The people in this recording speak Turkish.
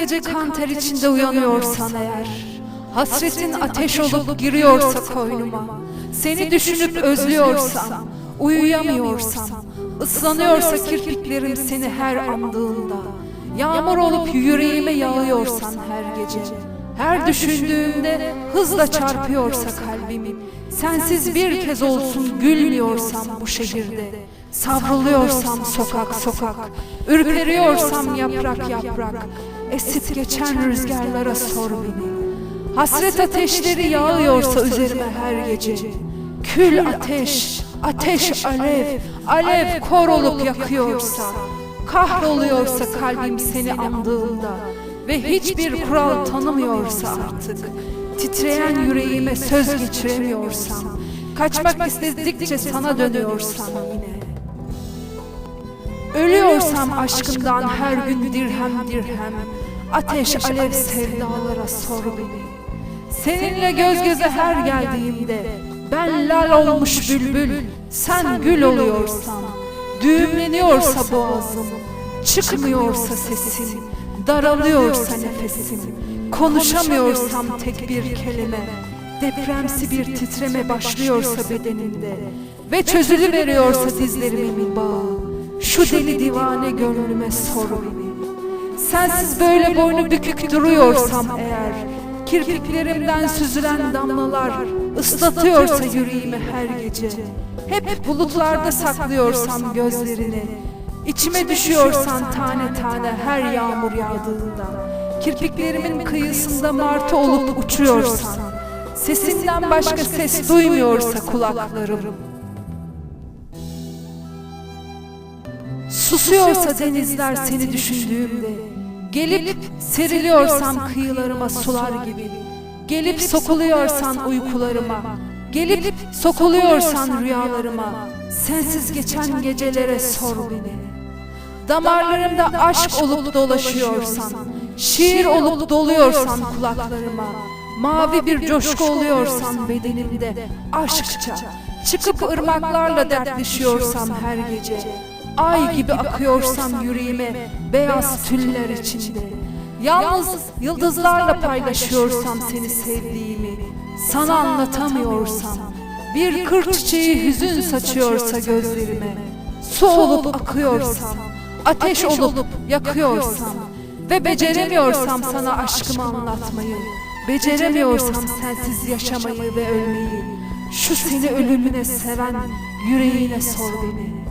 gece kan ter içinde uyanıyorsan eğer Hasretin ateş olup giriyorsa koynuma Seni düşünüp özlüyorsam Uyuyamıyorsam ıslanıyorsa kirpiklerim seni her andığında Yağmur olup yüreğime yağıyorsan her gece Her düşündüğümde hızla çarpıyorsa kalbim Sensiz bir kez olsun gülmüyorsam bu şehirde Savruluyorsam sokak sokak Ürperiyorsam yaprak yaprak Esip geçen rüzgarlara sor beni. Hasret ateşleri yağıyorsa üzerime her gece. Kül ateş, ateş alev, alev kor olup yakıyorsa Kahroluyorsa kalbim seni andığında Ve hiçbir kural tanımıyorsa artık Titreyen yüreğime söz geçiremiyorsam Kaçmak istedikçe sana dönüyorsam yine Ölüyorsam aşkından her gün dirhem dirhem Ateş alev sevdalara sor beni. Seninle göz göze her geldiğimde Ben lal olmuş bülbül Sen gül oluyorsan Düğümleniyorsa boğazım Çıkmıyorsa sesim Daralıyorsa nefesim. Konuşamıyorsam tek bir kelime Depremsi bir titreme başlıyorsa bedenimde Ve çözülü veriyorsa dizlerimin bağı Şu deli divane gönlüme sor beni. Sensiz böyle boynu bükük duruyorsam eğer Kirpiklerimden süzülen damlalar ıslatıyorsa yüreğimi her gece Hep bulutlarda saklıyorsam gözlerini İçime düşüyorsan tane tane her yağmur yağdığında Kirpiklerimin kıyısında martı olup uçuyorsan Sesinden başka ses duymuyorsa kulaklarım Susuyorsa denizler seni düşündüğümde Gelip seriliyorsam kıyılarıma sular gibi Gelip sokuluyorsan uykularıma Gelip sokuluyorsan rüyalarıma Sensiz geçen gecelere sor beni. Damarlarımda aşk olup dolaşıyorsan Şiir olup doluyorsan kulaklarıma Mavi bir coşku oluyorsan bedenimde Aşkça çıkıp ırmaklarla dertleşiyorsam her gece Ay gibi akıyorsam yüreğime beyaz tüller içinde. Yalnız yıldızlarla paylaşıyorsam seni sevdiğimi Sana anlatamıyorsam Bir kır çiçeği hüzün saçıyorsa gözlerime Su olup akıyorsam Ateş olup yakıyorsam Ve beceremiyorsam sana aşkımı anlatmayı Beceremiyorsam sensiz yaşamayı ve ölmeyi Şu seni ölümüne seven yüreğine sor beni